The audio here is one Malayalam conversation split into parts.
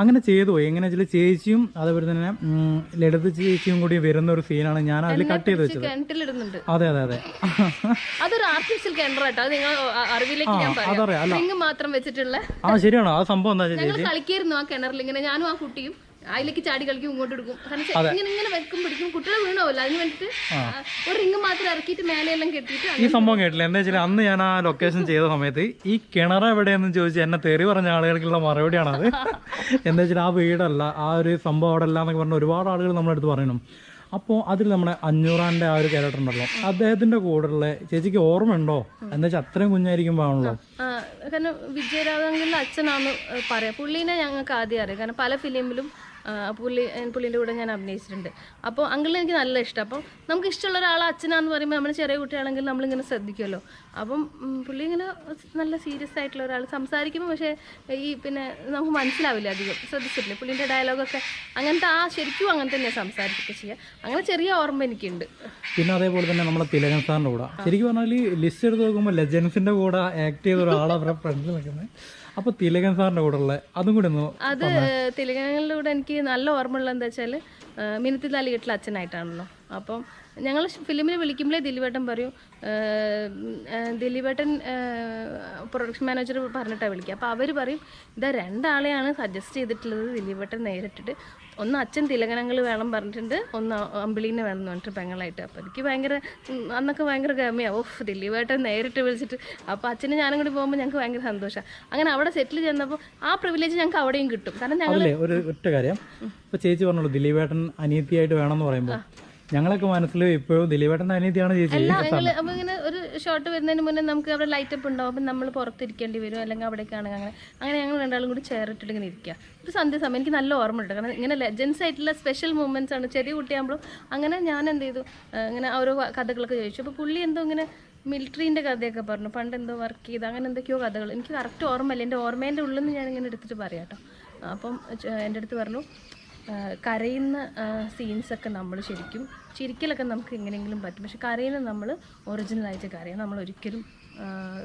അങ്ങനെ ചെയ്തു. പോയി എങ്ങനെ വെച്ചാൽ ചേച്ചിയും അതേപോലെ തന്നെ ലളിത ചേച്ചിയും കൂടി വരുന്ന ഒരു സീനാണ് ഞാൻ അതിൽ കട്ട് ചെയ്ത് വെച്ചത്. അതെ അതെ അതെ. അതൊരു ആർട്ടിഫിഷ്യൽ കിണർ കേട്ടോ. നിങ്ങൾ അറിവിലേക്ക് ഞാൻ പറയാം. മാത്രം വെച്ചിട്ടുള്ള ആ ശരിയാണോ? ആ സംഭവം എന്താ ചേച്ചി? കളിക്കായിരുന്നു ആ കിണറിൽ ഇങ്ങനെ. ഞാനും ആ കുട്ടിയും അതിലേക്ക് ചാടി കളിക്കും ഇങ്ങോട്ട് എടുക്കും. കാരണം ഇങ്ങനെ ഇങ്ങനെ വെക്കും പിടിക്കും. കുട്ടികൾ വീണാവില്ല അതിന് വേണ്ടിട്ട് ഒരു റിങ് മാത്രം ഇറക്കിയിട്ട് മേലെയെല്ലാം കെട്ടിയിട്ട് ഈ സംഭവം കേട്ടില്ല. എന്താ വെച്ചാൽ അന്ന് ഞാൻ ആ ലൊക്കേഷൻ ചെയ്ത സമയത്ത് ഈ കിണർ എവിടെയെന്ന് ചോദിച്ച് എന്നെ തെറി പറഞ്ഞ ആളുകൾക്കുള്ള മറുപടിയാണത് എന്താ വെച്ചാൽ ആ വീടല്ല ആ ഒരു സംഭവം അവിടെ അല്ല എന്നൊക്കെ പറഞ്ഞ ഒരുപാട് ആളുകൾ നമ്മളെടുത്ത് പറയണം. അപ്പോൾ അതിൽ നമ്മുടെ അഞ്ഞൂറാന്റെ ആ ഒരു ക്യാരക്ടർ ഉണ്ടല്ലോ. അദ്ദേഹത്തിന്റെ കൂടെയുള്ള ചേച്ചിക്ക് ഓർമ്മയുണ്ടോ? എന്താ വെച്ചാൽ അത്രയും കുഞ്ഞായിരിക്കുമ്പോൾ ആണല്ലോ കാരണം വിജയരാഘവന്റെ അച്ഛനാന്ന് പറയാം. പുള്ളീനെ ഞങ്ങൾക്ക് ആദ്യം അറിയാം. കാരണം പല ഫിലിമിലും പുള്ളി പുള്ളീന്റെ കൂടെ ഞാൻ അഭിനയിച്ചിട്ടുണ്ട്. അപ്പോൾ അങ്കിളിനെ എനിക്ക് നല്ല ഇഷ്ടം. അപ്പം നമുക്ക് ഇഷ്ടമുള്ള ഒരാൾ അച്ഛനാന്ന് പറയുമ്പോൾ നമ്മൾ ചെറിയ കുട്ടിയാണെങ്കിൽ നമ്മളിങ്ങനെ ശ്രദ്ധിക്കുമല്ലോ. അപ്പം പുള്ളി ഇങ്ങനെ നല്ല സീരിയസ് ആയിട്ടുള്ള ഒരാൾ സംസാരിക്കുമ്പോൾ പക്ഷേ ഈ പിന്നെ നമുക്ക് മനസ്സിലാവില്ല അധികം. ശ്രദ്ധിച്ചിട്ടില്ല? പുള്ളീന്റെ ഡയലോഗൊക്കെ അങ്ങനത്തെ ആ ശരിക്കും അങ്ങനെ തന്നെയാണ് സംസാരിക്കുക ചെയ്യുക അങ്ങനെ ചെറിയ ഓർമ്മ എനിക്കുണ്ട്. പിന്നെ അതേപോലെ തന്നെ നമ്മളെ തിലകൻ സാറിന്റെ കൂടെ. ശരിക്കും പറഞ്ഞാൽ ലിസ്റ്റ് എടുത്ത് നോക്കുമ്പോൾ ലെജൻസിന്റെ കൂടെ ആക്ട് ചെയ്ത ഒരാളെ അവരുടെ ഫ്രണ്ട്സിൽ നിൽക്കുന്നത് അപ്പോൾ തിലകൻ സാറിന്റെ കൂടെ ഉള്ള അതും കൂടെ ഒന്ന് അത് തിലകനിലൂടെ എനിക്ക് നല്ല ഓർമ്മ ഓർമ്മയുള്ള എന്താ വെച്ചാൽ മിനത്തി താലികെട്ടിൽ അച്ഛനായിട്ടാണല്ലോ. അപ്പം ഞങ്ങൾ ഫിലിമിൽ വിളിക്കുമ്പോഴേ ദിലീപേട്ടൻ പറയും ദിലീപേട്ടൻ പ്രൊഡക്ഷൻ മാനേജർ പറഞ്ഞിട്ടാണ് വിളിക്കുക. അപ്പോൾ അവർ പറയും ഇതാ രണ്ടാളെയാണ് സജസ്റ്റ് ചെയ്തിട്ടുള്ളത് ദിലീപേട്ടൻ നേരിട്ടിട്ട്. ഒന്ന് അച്ഛൻ തിലകനങ്ങൾ വേണം പറഞ്ഞിട്ടുണ്ട് ഒന്ന് അമ്പിളീനെ വേണം എന്ന് പറഞ്ഞിട്ട് പെങ്ങളായിട്ട്. അപ്പോൾ എനിക്ക് ഭയങ്കര അന്നൊക്കെ ഭയങ്കര ഗമയാണ് ഓഫ് ദിലീപേട്ടൻ നേരിട്ട് വിളിച്ചിട്ട്. അപ്പോൾ അച്ഛനും ഞാനും കൂടി പോകുമ്പോൾ ഞങ്ങൾക്ക് ഭയങ്കര സന്തോഷമാണ് അങ്ങനെ അവിടെ സെറ്റിൽ ചെന്നപ്പോൾ ആ പ്രിവിലേജ് ഞങ്ങൾക്ക് അവിടെയും കിട്ടും. കാരണം ഞങ്ങൾ ഒരു ഒറ്റ കാര്യം. ഇപ്പോൾ ചേച്ചി പറഞ്ഞോളൂ ദിലീപേട്ടൻ അനിയത്തിയായിട്ട് വേണമെന്ന് പറയുമ്പോൾ ഞങ്ങളൊക്കെ മനസ്സിൽ ഇപ്പോഴും ദിലീപേട്ടന്റെ അനിയത്തിയാണ് ചേച്ചി. ഇങ്ങനെ ഒരു ഷോട്ട് വരുന്നതിന് മുന്നേ നമുക്ക് അവിടെ ലൈറ്റ് അപ്പ് ഉണ്ടാവും. അപ്പം നമ്മൾ പുറത്തിരിക്കേണ്ടി വരും അല്ലെങ്കിൽ അവിടേക്കാണ് അങ്ങനെ. അങ്ങനെ ഞങ്ങൾ രണ്ടാളും കൂടി ചേർത്തിട്ട് ഇങ്ങനെ ഇരിക്കുക ഒരു സന്ധ്യ സമയം. എനിക്ക് നല്ല ഓർമ്മ ഉണ്ട്. കാരണം ഇങ്ങനെ ലെജൻസ് ആയിട്ടുള്ള സ്പെഷ്യൽ മൂമെന്റ്സ് ആണ്. ചെറിയ കുട്ടിയാകുമ്പോഴും അങ്ങനെ ഞാൻ എന്ത് ചെയ്തു? ഇങ്ങനെ ഓരോ കഥകളൊക്കെ ചോദിച്ചു. അപ്പോൾ പുള്ളി എന്തോ ഇങ്ങനെ മിലിറ്ററീന്റെ കഥയൊക്കെ പറഞ്ഞു. പണ്ട് എന്തോ വർക്ക് ചെയ്ത് അങ്ങനെ എന്തൊക്കെയോ കഥകൾ. എനിക്ക് കറക്റ്റ് ഓർമ്മയില്ല. എന്റെ ഓർമ്മേന്റെ ഉള്ളിൽ നിന്ന് ഞാൻ ഇങ്ങനെ എടുത്തിട്ട് പറയാം കേട്ടോ അപ്പം എന്റെ അടുത്ത് പറഞ്ഞു കരയുന്ന സീൻസൊക്കെ നമ്മൾ ശരിക്കും ചിരിക്കലൊക്കെ നമുക്ക് എങ്ങനെയെങ്കിലും പറ്റും. പക്ഷെ കരയുന്ന നമ്മൾ ഒറിജിനലായിട്ട് കരയാം. നമ്മൾ ഒരിക്കലും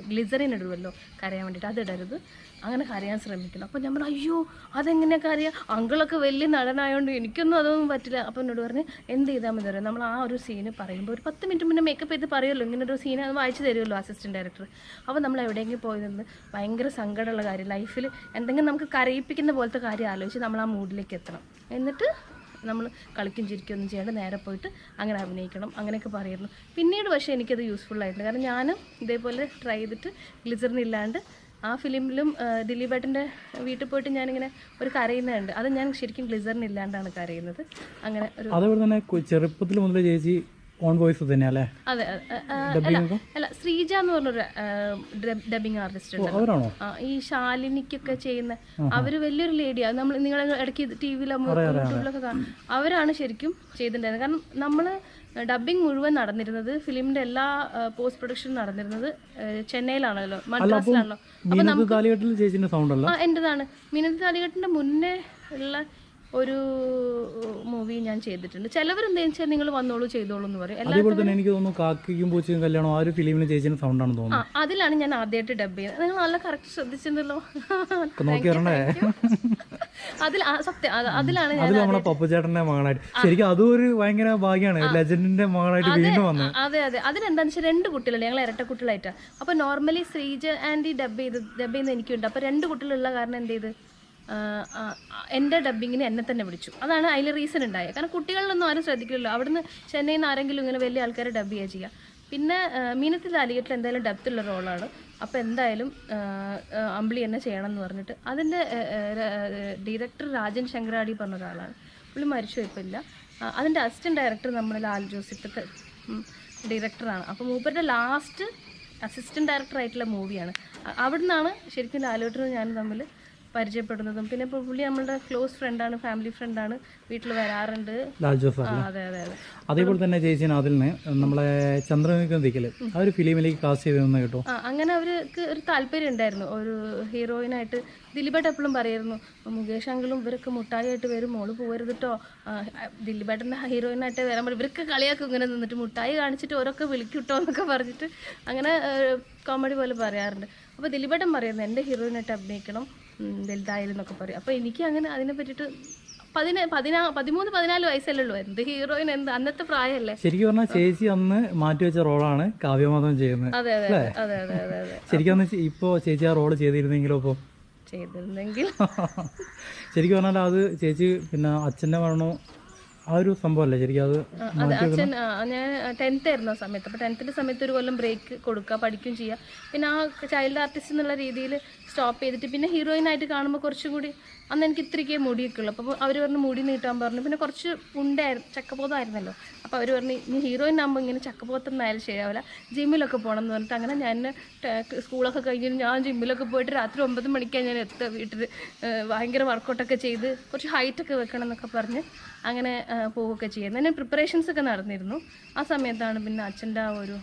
ഗ്ലിസറിൻ ഇടുമല്ലോ കരയാൻ വേണ്ടിയിട്ട് അതിടരുത് അങ്ങനെ കരയാൻ ശ്രമിക്കണം. അപ്പോൾ നമ്മൾ അയ്യോ അതെങ്ങനെ കരയാം? അങ്കിളൊക്കെ വലിയ നടനായതുകൊണ്ട് എനിക്കൊന്നും അതൊന്നും പറ്റില്ല. അപ്പോൾ എന്നോട് പറഞ്ഞ് എന്ത് ചെയ്താൽ മതി? പറയാം. നമ്മൾ ആ ഒരു സീന് പറയുമ്പോൾ ഒരു പത്ത് മിനിറ്റ് മുന്നേ മേക്കപ്പ് ചെയ്ത് പറയുമല്ലോ ഇങ്ങനെ ഒരു സീൻ അത് വായിച്ചു തരുമല്ലോ അസിസ്റ്റന്റ് ഡയറക്ടർ അപ്പോൾ നമ്മൾ എവിടെയെങ്കിലും പോയി നിന്ന് ഭയങ്കര സങ്കടമുള്ള കാര്യം ലൈഫിൽ എന്തെങ്കിലും നമുക്ക് കരയിപ്പിക്കുന്ന പോലത്തെ കാര്യം ആലോചിച്ച് നമ്മൾ ആ മൂഡിലേക്ക് എത്തണം. എന്നിട്ട് നമ്മൾ കളിക്കും ചിരിക്കുകയൊന്നും ചെയ്യാണ്ട് നേരെ പോയിട്ട് അങ്ങനെ അഭിനയിക്കണം അങ്ങനെയൊക്കെ പറയുന്നു. പിന്നീട് പക്ഷേ എനിക്കത് ആയിട്ടുണ്ട് കാരണം ഞാനും ഇതേപോലെ ട്രൈ ചെയ്തിട്ട് ഗ്ലിസറിനില്ലാണ്ട് ആ ഫിലിമിലും ദിലീപേട്ടന്റെ വീട്ടിൽ പോയിട്ട് ഞാനിങ്ങനെ ഒരു കരയുന്നുണ്ട് അത് ഞാൻ ശരിക്കും ഗ്ലിസറിനില്ലാണ്ടാണ് കരയുന്നത്. അങ്ങനെ ഒരു അതുപോലെ തന്നെ ചെറുപ്പത്തിൽ മുതലേ ചേച്ചി ഓൺ വോയിസ് തന്നെയല്ലേ? അതെ അല്ല ശ്രീജ എന്ന് പറഞ്ഞൊരു ഡബിങ് ആർട്ടിസ്റ്റ് ഉണ്ട് അവരാണോ? ഈ ശാലിനിക്കൊക്കെ ചെയ്യുന്ന അവർ വലിയൊരു ലേഡിയാ നമ്മൾ നിങ്ങൾ ഇടയ്ക്ക് ടി വിയിലോ യൂട്യൂബിലൊക്കെ കാണും. അവരാണ് ശരിക്കും ചെയ്തിട്ടുണ്ടായിരുന്നത്. കാരണം നമ്മൾ ഡബിങ് മുഴുവൻ നടന്നിരുന്നത് ഫിലിമിന്റെ എല്ലാ പോസ്റ്റ് പ്രൊഡക്ഷൻ നടന്നിരുന്നത് ചെന്നൈയിലാണല്ലോ മദ്രാസിലാണല്ലോ. അപ്പൊ നമുക്ക് എന്റേതാണ്. മിനത്ത് താലികെട്ടിന്റെ മുന്നേ ഉള്ള ഒരു മൂവി ഞാൻ ചെയ്തിട്ടുണ്ട്. ചിലവർ എന്താ വെച്ചാൽ നിങ്ങൾ വന്നോളൂ ചെയ്തോളൂ എന്ന് പറയും. അതേപോലെ തന്നെ എനിക്ക് തോന്നുന്നു കാക്കയ്ക്കും പൂച്ചയും കല്യാണം ആ ഒരു ഫിലിമിന് ചേച്ചിന് സൗണ്ട് ആണ് തോന്നുന്നത് അതിലാണ് ഞാൻ ആദ്യമായിട്ട് ഡബ് ചെയ്യുന്നത്. നിങ്ങൾ നല്ല കറക്റ്റ് ശ്രദ്ധിച്ചിട്ടുണ്ടല്ലോ. അതിൽ സത്യം അത് അതിലാണ് ഞാൻ നമ്മുടെ പപ്പുചേട്ടന്റെ മകളായിട്ട്. ശരിക്കും അതും ഒരു ഭയങ്കര ഭാഗ്യമാണ് ലെജൻഡിന്റെ മകളായിട്ട് വീണ്ടും വന്നത് അതെ അതെ. അതിനെന്താന്ന് വെച്ചാൽ രണ്ട് കുട്ടികളുണ്ട്. ഞങ്ങൾ ഇരട്ട കുട്ടികളായിട്ടാണ് അപ്പൊ നോർമലി ശ്രീജ ആൻഡി ഡബ് ചെയ്ത് ഡബ് ചെയ്യുന്ന എനിക്കുണ്ട്. അപ്പൊ രണ്ട് കുട്ടികളുള്ള കാരണം എന്ത് ചെയ്ത്? എന്റെ ഡബ്ബിങ്ങിന് എന്നെ തന്നെ വിളിച്ചു. അതാണ് അതിൽ റീസൺ ഉണ്ടായത്. കാരണം കുട്ടികളിലൊന്നും ആരും ശ്രദ്ധിക്കില്ലല്ലോ. അവിടുന്ന് ചെന്നൈയിൽ നിന്ന് ആരെങ്കിലും ഇങ്ങനെ വലിയ ആൾക്കാരെ ഡബ് ചെയ്യുക ചെയ്യുക പിന്നെ മീനത്തിൽ താലികെട്ടിൽ എന്തായാലും ഡെപ്ത്തുള്ള റോളാണ് അപ്പോൾ എന്തായാലും അമ്പിളി എന്നെ ചെയ്യണം എന്ന് പറഞ്ഞിട്ട്. അതിന്റെ ഡയറക്ടർ രാജൻ ശങ്കരാടി പറഞ്ഞ ഒരാളാണ്. പുള്ളി മരിച്ചു ആ, അതിന്റെ അസിസ്റ്റന്റ് ഡയറക്ടർ നമ്മുടെ ലാൽ ജോസ് ഇപ്പോഴത്തെ ഡയറക്ടറാണ് അപ്പോൾ മൂപ്പരുടെ ലാസ്റ്റ് അസിസ്റ്റന്റ് ഡയറക്ടറായിട്ടുള്ള മൂവിയാണ് അവിടുന്നാണ് ശരിക്കും ലാലോട്ടനും ഞാനും തമ്മിൽ പരിചയപ്പെടുന്നതും. പിന്നെ ഇപ്പോൾ പുള്ളി നമ്മളുടെ ക്ലോസ് ഫ്രണ്ടാണ് ഫാമിലി ഫ്രണ്ടാണ് വീട്ടിൽ വരാറുണ്ട്. അതെ അതെ അതെ. അതേപോലെ തന്നെ ചേച്ചി അതിലിന് നമ്മളെ ചന്ദ്രനിക്കൽ ആ ഒരു ഫിലിമിലേക്ക് കാസ്റ്റ് ചെയ്തെന്ന് കേട്ടോ. അങ്ങനെ അവർക്ക് ഒരു താല്പര്യം ഉണ്ടായിരുന്നു. ഒരു ഹീറോയിനായിട്ട് ദിലീപേട്ട എപ്പോഴും പറയായിരുന്നു മുകേഷ് അങ്കിളും ഇവർക്ക് മുട്ടായിട്ട് വരും മോൾ പോകരുത് കേട്ടോ ദിലീപേട്ടന്റെ ഹീറോയിനായിട്ട് വരാൻ ഇവർക്ക് കളിയാക്കും ഇങ്ങനെ നിന്നിട്ട് മുട്ടായി കാണിച്ചിട്ട് ഓരോക്കെ വിളിക്കൂട്ടോ എന്നൊക്കെ പറഞ്ഞിട്ട് അങ്ങനെ കോമഡി പോലെ പറയാറുണ്ട്. അപ്പോൾ ദിലീപേട്ടൻ പറയുന്നത് എന്റെ ഹീറോയിനായിട്ട് അഭിനയിക്കണം. ഉം, വലുതായിരുന്നൊക്കെ പറയും. അപ്പോൾ എനിക്ക് അങ്ങനെ അതിനെ പറ്റിയിട്ട് പതിന പതിനാ പതിമൂന്ന് പതിനാല് വയസ്സല്ലേ ഉള്ളൂ. എന്ത് ഹീറോയിൻ എന്ത് അന്നത്തെ പ്രായമല്ലേ ശരിക്കും പറഞ്ഞാൽ ചേച്ചി അന്ന് മാറ്റി വെച്ച റോളാണ് കാവ്യമാധവൻ ചെയ്യുന്നത്. അതെ അതെ അതെ അതെ അതെ ശരിക്കും പറഞ്ഞാൽ ഇപ്പോ ചേച്ചി ആ റോൾ ചെയ്തിരുന്നെങ്കിലോ ഇപ്പോൾ ചെയ്തിരുന്നെങ്കിൽ. ശരിക്കും പറഞ്ഞാൽ അത് ചേച്ചി പിന്നെ അച്ഛന്റെ മരണോ ആ ഒരു സംഭവമല്ലേ ശരിക്കും അത് അച്ഛൻ ഞാൻ ടെൻത്ത് ആയിരുന്നു ആ സമയത്ത്. അപ്പോൾ ടെൻത്തിന്റെ സമയത്ത് ഒരു കൊല്ലം ബ്രേക്ക് കൊടുക്കുക പഠിക്കുകയും ചെയ്യുക. പിന്നെ ആ ചൈൽഡ് ആർട്ടിസ്റ്റ് എന്നുള്ള രീതിയിൽ സ്റ്റോപ്പ് ചെയ്തിട്ട് പിന്നെ ഹീറോയിൻ ആയിട്ട് കാണുമ്പോൾ കുറച്ചും കൂടി അന്ന് എനിക്ക് ഇത്രയ്ക്ക് മുടിയൊക്കെ ഉള്ളൂ. അപ്പോൾ അവർ പറഞ്ഞു മുടി നീട്ടാൻ പറഞ്ഞു. പിന്നെ കുറച്ച് ഉണ്ടായിരുന്നു ചക്കപ്പോതായിരുന്നല്ലോ അപ്പോൾ അവർ പറഞ്ഞു ഇനി ഹീറോയിൻ ആകുമ്പോൾ ഇങ്ങനെ ചക്കപ്പോത്തൊന്നായാലും ശരിയാവില്ല. ജിമ്മിലൊക്കെ പോകണം എന്ന് പറഞ്ഞിട്ട് അങ്ങനെ ഞാൻ സ്കൂളൊക്കെ കഴിഞ്ഞിട്ട് ഞാൻ ജിമ്മിലൊക്കെ പോയിട്ട് രാത്രി ഒമ്പത് മണിക്കാണ് ഞാൻ എത്തുക വീട്ടിൽ ഭയങ്കര വർക്കൗട്ടൊക്കെ ചെയ്ത് കുറച്ച് ഹൈറ്റൊക്കെ വെക്കണം എന്നൊക്കെ പറഞ്ഞ് അങ്ങനെ പോവുകയൊക്കെ ചെയ്യുന്നത്. ഞാൻ പ്രിപ്പറേഷൻസൊക്കെ നടന്നിരുന്നു. ആ സമയത്താണ് പിന്നെ അച്ഛന്റെ ആ ഒരു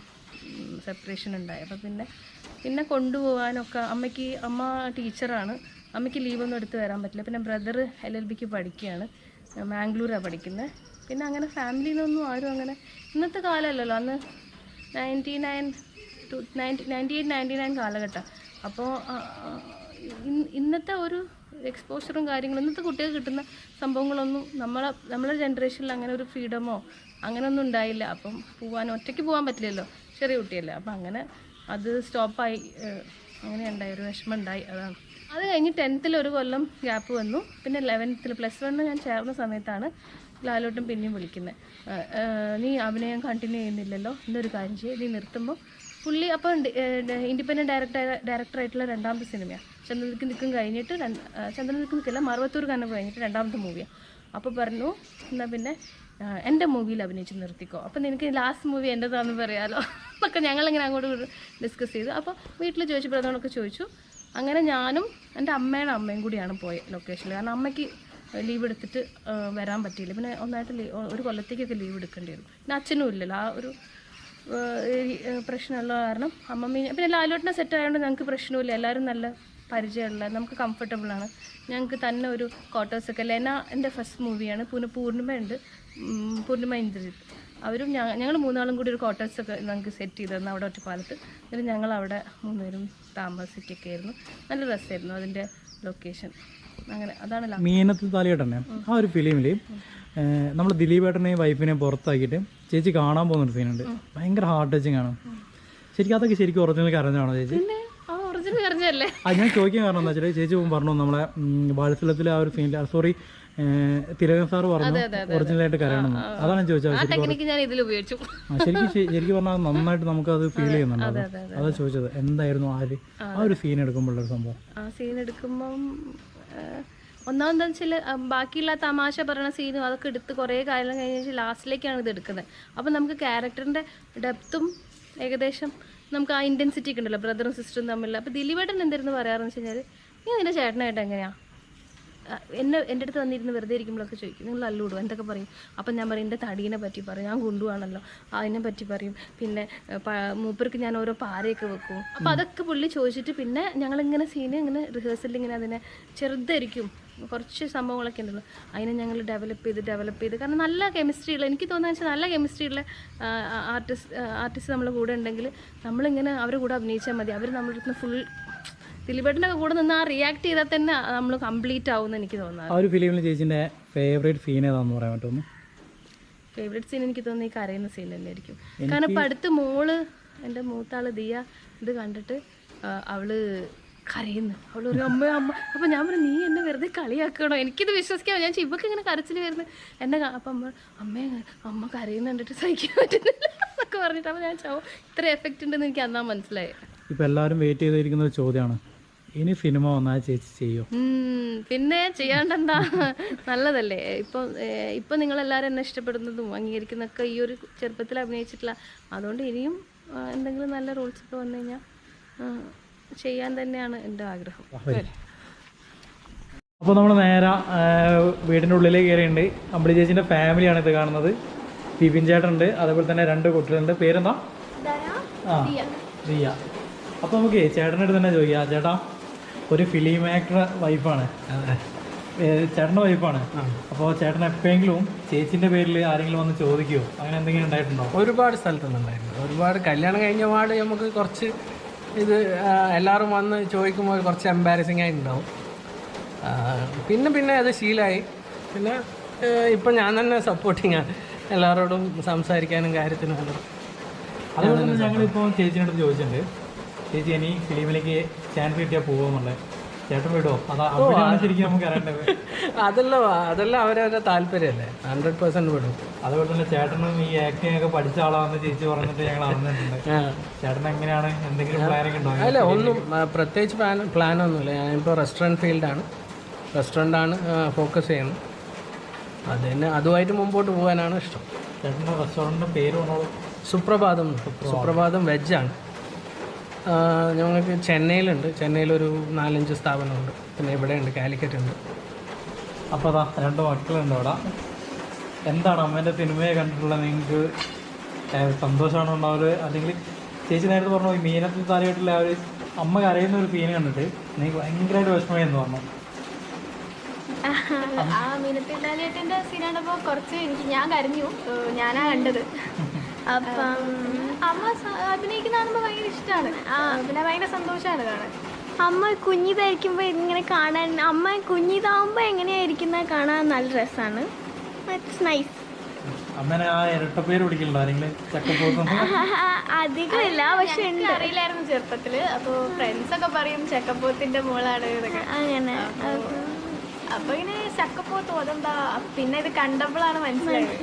സെപ്പറേഷൻ ഉണ്ടായി. അപ്പോൾ പിന്നെ പിന്നെ കൊണ്ടുപോകാനൊക്കെ അമ്മയ്ക്ക് അമ്മ ടീച്ചറാണ്. അമ്മയ്ക്ക് ലീവൊന്നും എടുത്ത് വരാൻ പറ്റില്ല. പിന്നെ ബ്രദർ എൽ എൽ ബിക്ക് പഠിക്കുകയാണ്. മാംഗ്ലൂരാണ് പഠിക്കുന്നത് പിന്നെ അങ്ങനെ ഫാമിലിയിൽ നിന്നൊന്നും ആരും അങ്ങനെ ഇന്നത്തെ കാലമല്ലല്ലോ അന്ന് ninety nine to ninety ninety eight ninety nine കാലഘട്ടം അപ്പോൾ ഇന്നത്തെ ഒരു എക്സ്പോഷറും കാര്യങ്ങളും ഇന്നത്തെ കുട്ടികൾക്ക് കിട്ടുന്ന സംഭവങ്ങളൊന്നും നമ്മളെ നമ്മളെ ജനറേഷനിൽ അങ്ങനെ ഒരു ഫ്രീഡമോ അങ്ങനെയൊന്നും ഉണ്ടായില്ല. അപ്പം പോകാൻ ഒറ്റയ്ക്ക് പോകാൻ പറ്റില്ലല്ലോ. ചെറിയ കുട്ടിയല്ലേ. അപ്പം അങ്ങനെ അത് സ്റ്റോപ്പായി. അങ്ങനെ ഉണ്ടായി ഒരു വിഷമം ഉണ്ടായി അതാണ്. അത് കഴിഞ്ഞ് ടെൻത്തിൽ ഒരു കൊല്ലം ഗ്യാപ്പ് വന്നു. പിന്നെ ലെവൻത്തിൽ പ്ലസ് വണ്ണിൽ ഞാൻ ചേർന്ന സമയത്താണ് ലാലോട്ടും പിന്നെയും വിളിക്കുന്നത്. നീ അഭിനയം കണ്ടിന്യൂ ചെയ്യുന്നില്ലല്ലോ? എന്നൊരു കാര്യം ചെയ്യും. നീ നിർത്തുമ്പോൾ പുള്ളി അപ്പോൾ ഇൻഡിപെൻഡന്റ് ഡയറക്ടർ ഡയറക്ടറായിട്ടുള്ള രണ്ടാമത്തെ സിനിമയാണ് ചന്ദ്രനിക്ക് നിൽക്കും കഴിഞ്ഞിട്ട് ചന്ദ്രനിക്ക് നിൽക്കില്ല മറുപത്തൂർ കണ്ണ് കഴിഞ്ഞിട്ട് രണ്ടാമത്തെ മൂവിയാണ് അപ്പോൾ പറഞ്ഞു എന്നാൽ പിന്നെ എന്റെ മൂവിയിൽ അഭിനയിച്ച് നിർത്തിക്കോ. അപ്പോൾ നിനക്ക് ലാസ്റ്റ് മൂവി എന്റെതാന്ന് പറയാലോ. എന്നൊക്കെ ഞങ്ങളിങ്ങനെ അങ്ങോട്ട് ഡിസ്കസ് ചെയ്തു. അപ്പോൾ വീട്ടിൽ ചോദിച്ചു അതോടൊക്കെ ചോദിച്ചു. അങ്ങനെ ഞാനും എന്റെ അമ്മയുടെ അമ്മയും കൂടിയാണ് പോയത് ലൊക്കേഷനിൽ കാരണം അമ്മയ്ക്ക് ലീവ് എടുത്തിട്ട് വരാൻ പറ്റിയില്ല. പിന്നെ ഒന്നായിട്ട് ഒരു കൊല്ലത്തേക്കൊക്കെ ലീവ് എടുക്കേണ്ടി വരും. പിന്നെ അച്ഛനും ഇല്ലല്ലോ. ആ ഒരു പ്രശ്നമുള്ള കാരണം അമ്മമ്മ പിന്നെ ലാലോട്ടിനെ സെറ്റ് ആയതുകൊണ്ട് ഞങ്ങൾക്ക് പ്രശ്നമില്ല എല്ലാവരും നല്ല പരിചയമുള്ള നമുക്ക് കംഫർട്ടബിളാണ് ഞങ്ങൾക്ക് തന്നെ ഒരു ക്വാർട്ടേഴ്സൊക്കെ ലെന എന്റെ ഫസ്റ്റ് മൂവിയാണ് പിന്നെ പൂർണിമ ഉം, ഇന്ദ്രജിത്ത് അവരും ഞങ്ങൾ മൂന്നാളും കൂടി ഒരു ക്വാർട്ടേഴ്സൊക്കെ ഞങ്ങൾക്ക് സെറ്റ് ചെയ്ത് തന്നു അവിടെ ഒറ്റപ്പാലത്ത്. എന്നിട്ട് ഞങ്ങൾ അവിടെ മൂന്നുപേരും താമസിക്കൊക്കെ ആയിരുന്നു നല്ല രസമായിരുന്നു അതിന്റെ ലൊക്കേഷൻ അങ്ങനെ അതാണ് മീനത്തിൽ താലികെട്ടന്നെ. ആ ഒരു ഫിലിമിൽ നമ്മൾ ദിലീപേട്ടനെയും വൈഫിനെയും പുറത്താക്കിയിട്ട് ചേച്ചി കാണാൻ പോകുന്ന ഒരു സീനുണ്ട് ഭയങ്കര ഹാർട്ട് ടച്ചിങ് ആണ്. ശരിക്കും അതൊക്കെ ശരിക്കും ഒറിജിനൽ കരഞ്ഞാണോ ചേച്ചി? ആ ഒറിജിനൽ ഞാൻ ചോദിക്കാൻ കാരണം എന്താ വെച്ചാൽ ചേച്ചി പറഞ്ഞു നമ്മളെ വാത്സല്യത്തിലെ ആ ഒരു സീനിൽ സോറി തിലകൻ സാർ പറഞ്ഞു ഒറിജിനലായിട്ട് കരയണമെന്ന് അതാണ് ഞാൻ ചോദിച്ചത്. ശരിക്കും ശരിക്കും പറഞ്ഞാൽ നന്നായിട്ട് നമുക്ക് അത് ഫീൽ ചെയ്യുന്നുണ്ട്. അത്. ചോദിച്ചത്. എന്തായിരുന്നു ആര് ഒരു ആ. ഒരു സീൻ എടുക്കുമ്പോഴുള്ള സംഭവം? ആ സീൻ എടുക്കുമ്പം ഒന്നാമതെന്ന് വെച്ചാൽ ബാക്കിയുള്ള തമാശ പറയുന്ന സീനും അതൊക്കെ എടുത്ത് കുറേ കാലം കഴിഞ്ഞ് ലാസ്റ്റിലേക്കാണ് ഇത് എടുക്കുന്നത്. അപ്പം നമുക്ക് ക്യാരക്ടറിന്റെ ഡെപ്തും ഏകദേശം നമുക്ക് ആ ഇന്റൻസിറ്റി ഒക്കെ ഉണ്ടല്ലോ ബ്രദറും സിസ്റ്ററും തമ്മിൽ അപ്പോൾ ദിലീപേട്ടൻ എന്തായിരുന്നു പറയാറെന്ന് വെച്ച് കഴിഞ്ഞാൽ നീ നിന്റെ ചേട്ടനായിട്ട് എങ്ങനെയാണ് എന്നെ എന്റെ അടുത്ത് വന്നിരുന്ന് വെറുതെ ഇരിക്കുമ്പോഴൊക്കെ ചോദിക്കും നിങ്ങൾ അല്ലൂടും എന്തൊക്കെ പറയും. അപ്പം ഞാൻ പറയും എന്റെ തടീനെ പറ്റി പറയും. ഞാൻ കൊണ്ടുപോകണല്ലോ അതിനെ പറ്റി പറയും. പിന്നെ മൂപ്പർക്ക് ഞാൻ ഓരോ പാരയൊക്കെ വെക്കും. അപ്പം അതൊക്കെ പുള്ളി ചോദിച്ചിട്ട് പിന്നെ ഞങ്ങളിങ്ങനെ സീന് ഇങ്ങനെ റിഹേഴ്സലിൽ ഇങ്ങനെ അതിനെ ചെറുതായിരിക്കും. കുറച്ച് സംഭവങ്ങളൊക്കെ ഉണ്ടല്ലോ. അതിനെ ഞങ്ങൾ ഡെവലപ്പ് ചെയ്ത് ഡെവലപ്പ് ചെയ്ത്. കാരണം നല്ല കെമിസ്ട്രി ഉള്ള എനിക്ക് തോന്നുന്നത് വെച്ചാൽ നല്ല കെമിസ്ട്രി ഉള്ള ആർട്ടിസ്റ്റ് ആർട്ടിസ്റ്റ് നമ്മളെ കൂടെ ഉണ്ടെങ്കിൽ നമ്മളിങ്ങനെ അവരുടെ കൂടെ അഭിനയിച്ചാൽ മതി. അവർ നമ്മുടെ അടുത്ത് ഫുൾ ദിലീപേട്ടന്റെ കൂടെ നിന്ന് ആ റിയാക്ട് ചെയ്താൽ തന്നെ നമ്മൾ കംപ്ലീറ്റ് ആവും എന്ന് എനിക്ക് തോന്നുന്നു ആ ഒരു ഫിലിമിൽ ചേച്ചിന്റെ ഫേവറേറ്റ് സീൻ ഏതാന്ന് പറയാൻ പറ്റുമോ? ഫേവറേറ്റ് സീൻ എനിക്ക് തോന്നുന്നു ഈ കരയുന്ന സീൻ തന്നെയായിരിക്കും കാരണം ഇപ്പം അടുത്ത് മോൾ എന്റെ മൂത്താൾ ദിയ ഇത് കണ്ടിട്ട് ആ, അവൾ കരയുന്നു. അവൾ ഒരു അമ്മ അമ്മ. അപ്പം ഞാൻ പറഞ്ഞു നീ എന്നെ വെറുതെ കളിയാക്കണോ? എനിക്കിത് വിശ്വസിക്കാം ഞാൻ ഇവക്ക് ഇങ്ങനെ കരച്ചിൽ വരുന്നത്? എന്നെ കാ- അപ്പം അമ്മ അമ്മ അമ്മ കരയുന്ന കണ്ടിട്ട് സഹിക്കാൻ പറ്റുന്നില്ല എന്നൊക്കെ പറഞ്ഞിട്ട് അപ്പം ഞാൻ ചോ ഇത്ര എഫക്റ്റ് ഉണ്ടെന്ന് എനിക്ക് അന്നാ മനസ്സിലായി ഇപ്പം എല്ലാവരും വെയിറ്റ് ചെയ്തിരിക്കുന്ന ഒരു ചോദ്യമാണ്. ഇനി സിനിമ വന്നാൽ ചേച്ചി ചെയ്യും? പിന്നെ ചെയ്യാണ്ടെന്താ? നല്ലതല്ലേ. ഇപ്പൊ ഇപ്പൊ നിങ്ങൾ എല്ലാരും എന്നെ ഇഷ്ടപ്പെടുന്നതും അംഗീകരിക്കുന്നൊക്കെ ഈ ഒരു ചെറുപ്പത്തിൽ അഭിനയിച്ചിട്ടില്ല. അതുകൊണ്ട് ഇനിയും എന്തെങ്കിലും നല്ല റോൾസ് ഒക്കെ വന്നു കഴിഞ്ഞാൽ ചെയ്യാൻ തന്നെയാണ് എന്റെ ആഗ്രഹം. അപ്പോൾ നമ്മൾ നേരെ വീടിന്റെ വീടിന്റെ ഉള്ളിലേക്ക് കയറിയുണ്ട് അമ്പിളി ചേച്ചിന്റെ ഫാമിലിയാണ് ഇത് കാണുന്നത്. ബിപിൻ ചേട്ടനുണ്ട് അതേപോലെ തന്നെ രണ്ട് കുട്ടികളുണ്ട്. പേരെന്താ? ആ ദിയ. അപ്പോൾ നമുക്ക് ചേട്ടനടുത്ത് തന്നെ ചോദിക്കാം. ചേട്ടാ ഒരു ഫിലിം ആക്ടർ വൈഫാണ് ചേട്ടന്റെ വൈഫാണ് അപ്പോൾ ചേട്ടൻ എപ്പോഴെങ്കിലും ചേച്ചിന്റെ പേരിൽ ആരെങ്കിലും വന്ന് ചോദിക്കുമോ അങ്ങനെ എന്തെങ്കിലും ഉണ്ടായിട്ടുണ്ടോ? ഒരുപാട് സ്ഥലത്തുനിന്നുണ്ടായിരുന്നു ഒരുപാട് കല്യാണം കഴിഞ്ഞ പാട് നമുക്ക് കുറച്ച് ഇത് എല്ലാവരും വന്ന് ചോദിക്കുമ്പോൾ കുറച്ച് എംബാരസിങ് ആയിട്ടുണ്ടാവും. പിന്നെ പിന്നെ അത് ശീലമായി പിന്നെ ഇപ്പം ഞാൻ തന്നെ സപ്പോർട്ടിങ് ആണ് എല്ലാവരോടും സംസാരിക്കാനും കാര്യത്തിനും. അതുകൊണ്ട് ഞങ്ങളിപ്പോൾ ചേച്ചിനോട് ചോദിച്ചിട്ടുണ്ട്. ചേച്ചി ഇനി ഫിലിമിലേക്ക് ചാൻസ് കിട്ടിയാൽ പോകുമെന്നുള്ളത് ചേട്ടൻ വിടുമോ അതാ ശരിക്കും നമുക്ക് അറിയേണ്ടത്. അതല്ലോ അതെല്ലാം അവരവരുടെ താല്പര്യമല്ലേ? ഹൺഡ്രഡ് പെർസെന്റ് വിടും. അതുപോലെ തന്നെ ചേട്ടനും ഈ ആക്ടിംഗ് ഒക്കെ പഠിച്ച ആളാണെന്ന് ചേച്ചി പറഞ്ഞിട്ട് ഞങ്ങൾ അറിഞ്ഞിട്ടുണ്ട്. ചേട്ടൻ എങ്ങനെയാണ്? എന്തെങ്കിലും പ്ലാനൊക്കെ ഉണ്ടോ? അല്ല ഒന്നും പ്രത്യേകിച്ച് പ്ലാൻ പ്ലാനൊന്നുമില്ല ഞാനിപ്പോൾ റെസ്റ്റോറന്റ് ഫീൽഡാണ് ആണ്. ഫോക്കസ് ചെയ്യുന്നത്. അത് തന്നെ അതുമായിട്ട് മുമ്പോട്ട് പോകാനാണ് ഇഷ്ടം. ചേട്ടന്റെ റെസ്റ്റോറന്റിന്റെ പേര് പറഞ്ഞോളൂ. സുപ്രഭാതം. സുപ്രഭാതം. വെജാണ് ഞങ്ങൾക്ക് ചെന്നൈയിലുണ്ട്. ചെന്നൈയിലൊരു നാലഞ്ച് സ്ഥാപനമുണ്ട്. പിന്നെ ഇവിടെയുണ്ട് കാലിക്കറ്റ് ഉണ്ട് അപ്പോൾ അതാ രണ്ട് മക്കളുണ്ട് അവിടെ. എന്താണ് അമ്മേന്റെ സിനിമയെ കണ്ടിട്ടുള്ള നിങ്ങൾക്ക് സന്തോഷമാണ് ഉണ്ടാവുക അല്ലെങ്കിൽ ചേച്ചി നേരത്തെ പറഞ്ഞു മീനത്തിൽ താരമായിട്ടുള്ള ആ ഒരു അമ്മ കരയുന്ന ഒരു സീൻ കണ്ടിട്ട് നിങ്ങൾക്ക് ഭയങ്കരമായിട്ട് വിഷമമായി എന്ന് പറഞ്ഞു ആ മീനത്തിൽ ഇറ്റാലിയേറ്റന്റെ സീൻ കുറച്ച് എനിക്ക് ഞാൻ കരഞ്ഞു. ഞാനാ കണ്ടത്. അപ്പം അമ്മ അഭിനയിക്കുന്ന കാണുമ്പോൾ ഭയങ്കര ഇഷ്ടമാണ് പിന്നെ ഭയങ്കര സന്തോഷമാണ് കാണാൻ. അമ്മ കുഞ്ഞിതായിരിക്കുമ്പോൾ ഇങ്ങനെ കാണാൻ അമ്മ കുഞ്ഞിതാവുമ്പോൾ എങ്ങനെയായിരിക്കുന്ന കാണാൻ നല്ല രസമാണ് ഇറ്റ്സ് നൈസ് അങ്ങനെ ആ ഇരട്ടപ്പേര് പേര് ആരെങ്കിലും ചക്കപ്പോത്തും അധികമില്ല പക്ഷെ എനിക്ക് അറിയില്ലായിരുന്നു ചെറുപ്പത്തിൽ അപ്പോൾ ഫ്രണ്ട്സൊക്കെ പറയും ചക്കപ്പോത്തിന്റെ മോളാണ് ഇതൊക്കെ അങ്ങനെ അപ്പൊ ഇങ്ങനെ ചക്കപ്പോത്ത് അതെന്താ പിന്നെ ഇത് കണ്ടപ്പോഴാണ് മനസ്സിലായത്.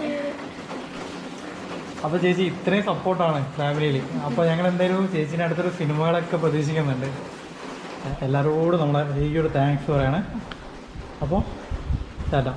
അപ്പോൾ ചേച്ചി ഇത്രയും സപ്പോർട്ടാണ് ഫാമിലിയിൽ അപ്പോൾ ഞങ്ങൾ എന്തായാലും ചേച്ചിന്റെ അടുത്തൊരു സിനിമകളൊക്കെ പ്രതീക്ഷിക്കുന്നുണ്ട്. എല്ലാവരോടും നമ്മളെ ഒരു താങ്ക്സ് പറയണേ. അപ്പോൾ ടാറ്റ.